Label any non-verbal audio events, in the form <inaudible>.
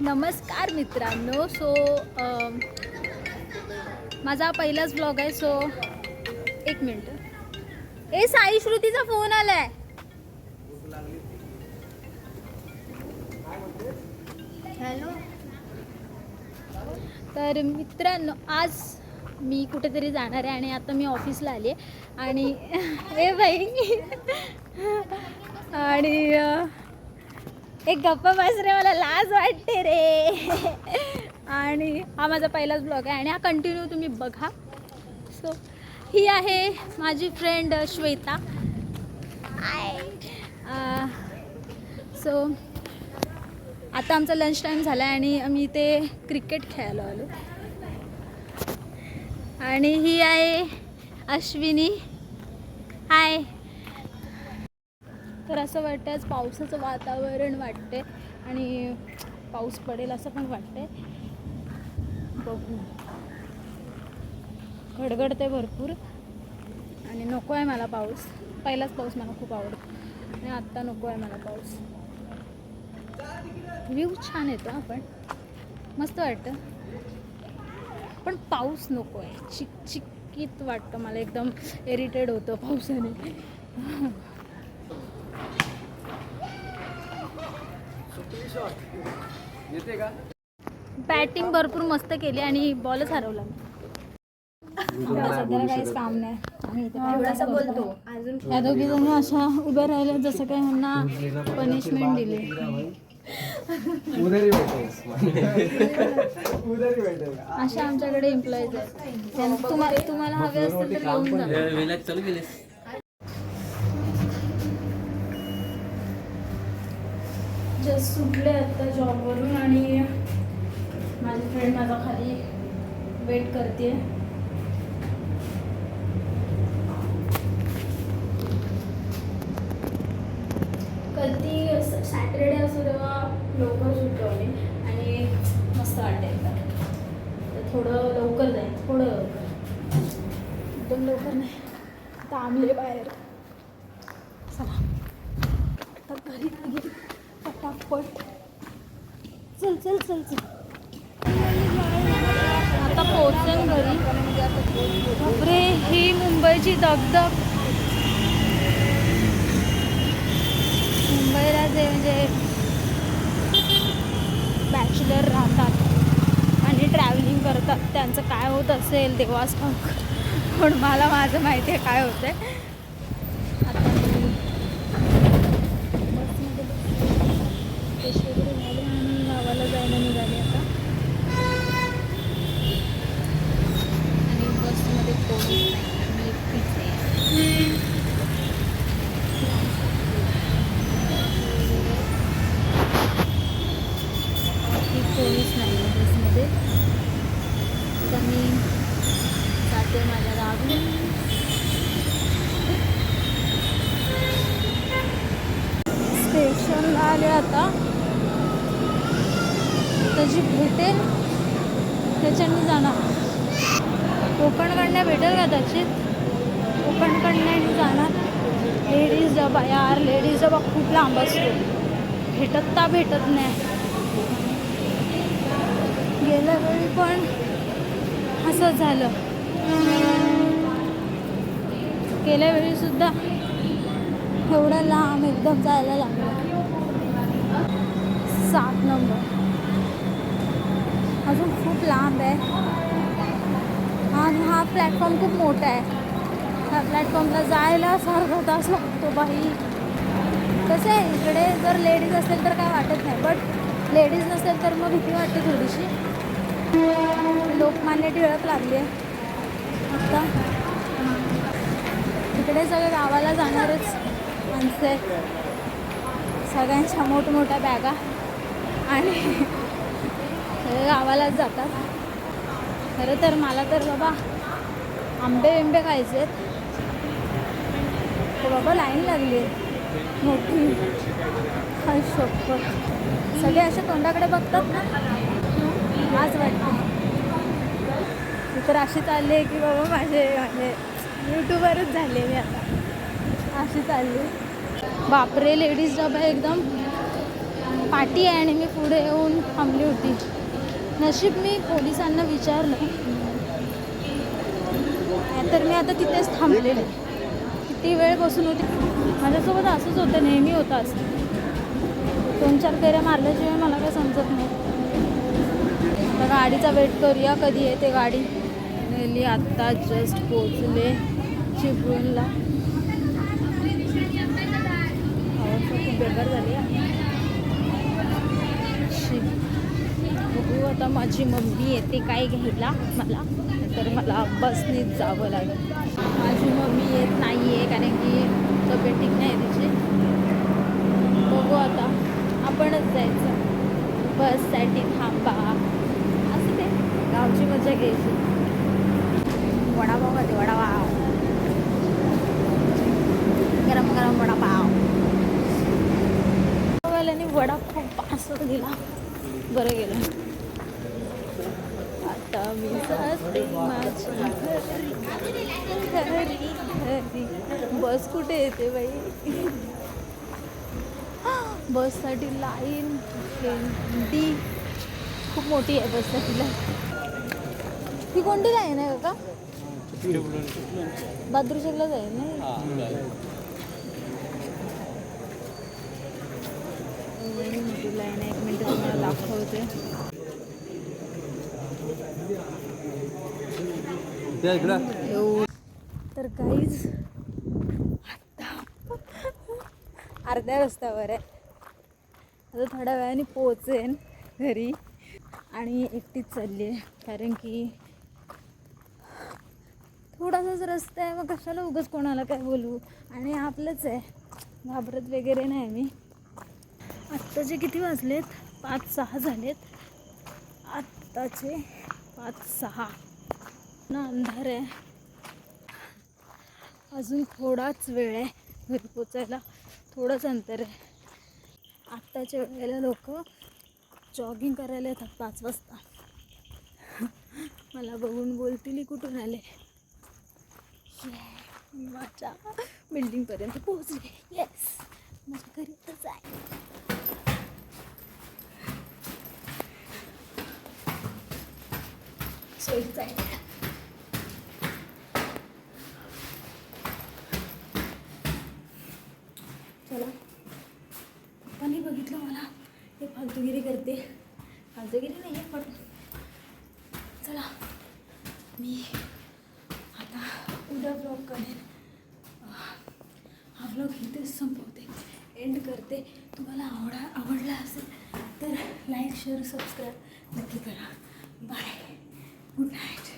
नमस्कार मित्रांनो. सो माझा पहिलाच ब्लॉग आहे सो एक मिनटं ए साई श्रुतीचा फोन आलाय. हॅलो तर मित्रांनो आज मी कुठेतरी जाणार आहे आणि आता मी ऑफिसला आली आहे. आणि <laughs> ए बाई. आणि एक गप्पा बस रे मला लाज वाटते रे. आणि हा माझा पहिलाच ब्लॉग आहे आणि हा कंटिन्यू तुम्ही बघा. सो ही आहे माझी फ्रेंड श्वेता. सो आता आमचा लंच टाईम झाला आहे आणि आम्ही ते क्रिकेट खेळायला आलो. आणि ही आहे अश्विनी. हाय तर असं वाटतं आज पावसाचं वातावरण वाटते आणि पाऊस पडेल असं पण वाटते बघू. गडगडते भरपूर. आणि नको आहे मला पाऊस. पहिलाच पाऊस मला खूप आवडतो. आणि आत्ता नको आहे मला पाऊस. व्ह्यू छान येतो आपण मस्त वाटतं. पण पाऊस नको आहे. चिक चिकीत वाटतं. मला एकदम इरिटेड होतं पावसाने येते का बॅटिंग भरपूर मस्त केली आणि बॉलच हरवला मी. सध्याला काहीच काम नाही. आम्ही इथे काय थोडासा करतो? बोलतो. अजून या दोघी जणी अशा उभ्या राहिल्या जसं काय ह्यांना पनिशमेंट दिली. अशा आमच्याकडे एम्प्लॉईज आहेत. तुम्हाला तुम्हाला हवे असतील तर येऊन जा. जस्ट सुटले आत्ता जॉबवरून आणि माझी फ्रेंड माझा खाली वेट करते कधी सॅटरडे असो तेव्हा लवकर सुटलो मी आणि मस्त वाटेल तर थोडं लवकर जाईल थोडं लवकर. एकदम लवकर नाही. थांबले बाहेर चला आता घरी गेली पट. चल चल चल चल. आता पोहोचेन घरी. बापरे ही मुंबईची दगदग मुंबईला जे म्हणजे बॅचलर राहतात आणि ट्रॅव्हलिंग करतात त्यांचं काय होत असेल देवास ठाऊक पण मला माझं माहिती आहे काय होतंय. Еще ते त्याच्याने जाणार. कोकणकडनं भेटेल कदाचित कोकणकडनं जाणार. लेडीज डबा यार लेडीज डबा खूप लांब असतो. भेटत ता भेटत नाही? गेल्या वेळी पण असंच झालं. गेल्या वेळी सुद्धा एवढं लांब एकदम जायला लागलं. सात नंबर. अजून खूप लांब आहे. आणि हा प्लॅटफॉर्म खूप मोठा आहे. ह्या प्लॅटफॉर्मला जायला सारखा तास लागतो बाई. कसं आहे इकडे जर लेडीज असेल तर काय वाटत नाही बट लेडीज नसेल तर मग भीती वाटते थोडीशी. लोकमान्य टिळक लागली आहे. आता इकडे सगळे गावाला जाणारच माणसं सगळ्यांच्या मोठमोठ्या बॅगा. आणि गावालाच जातात. खरं तर मला तर बाबा आंबे बिंबे खायचे आहेत. हो बाबा लाईन लागली आहे. मोठी. हाय सगळे असे तोंडाकडे बघतात ना? आज वाटतं. तर अशी चालली आहे की बाबा माझे माझे यूट्यूबवरच झाले मी आता. अशी चालली बापरे लेडीज डबा एकदम. पाठी आहे आणि मी पुढे येऊन थांबली होती. नशीब मी पोलिसांना विचारलं. तर मी आता तिथेच थांबलेले. किती वेळ बसून होते? माझ्यासोबत असंच होतं नेहमी होतं असं दोन चार फेऱ्या मारल्याशिवाय मला काय समजत नाही. तर गाडीचा वेट करूया कधी येते गाडी? नेली आत्ता जस्ट पोचले चिपळूणला. खूप बेकार झाली आहे. बघू आता माझी मम्मी येते काय घ्यायला मला. तर मला बसनीच जावं लागेल. माझी मम्मी येत नाही आहे कारण की तब्येत ठीक नाही तिची. बघू आता. आपणच जायचं. बससाठी थांबा. असं ते गावची मजा घ्यायची. वडापाव खाते वडापाव. गरम गरम वडापाव. वाल्याने वडापाव असं दिला. बरं गेलं. आता मी जाते माझ्या घरी घरी. बस कुठे येते बाई? बससाठी लाईन भेंडी खूप मोठी आहे बससाठी लाईन. ही कोणती लाईन आहे का बहादूरशेखला जाईल ना? लाईन आहे. एक मिनटं तुम्हाला दाखवते. एवढं तर काहीच आता अर्ध्या रस्त्यावर आहे. आता थोड्या वेळाने पोहोचेन घरी आणि एकटीच चालली आहे. कारण की थोडासाच रस्ता आहे मग कशाला उगाच कोणाला काय बोलू आणि आपलंच आहे. घाबरत वगैरे नाही मी. आत्ताचे किती वाजलेत? पाच सहा झालेत. आत्ताचे पाच सहा. ना अंधार आहे. अजून थोडाच वेळ आहे घरी पोचायला. थोडंच अंतर आहे. आत्ताच्या वेळेला लोक जॉगिंग करायला येतात पाच वाजता. मला बघून बोलतील कुठून आले? मी माझ्या बिल्डिंगपर्यंत पोहोचले. येस माझ्या घरी तर आहे सोयीचं आहे चला पप्पांनी बघितलं मला हे करते. आज फालतूगिरी नाही आहे पण चला. मी आता उद्या ब्लॉग करेन हा ब्लॉग इथेच संपवते. एंड करते. तुम्हाला आवडा आवडला असेल तर लाईक शेअर सबस्क्राईब नक्की करा. Bye good night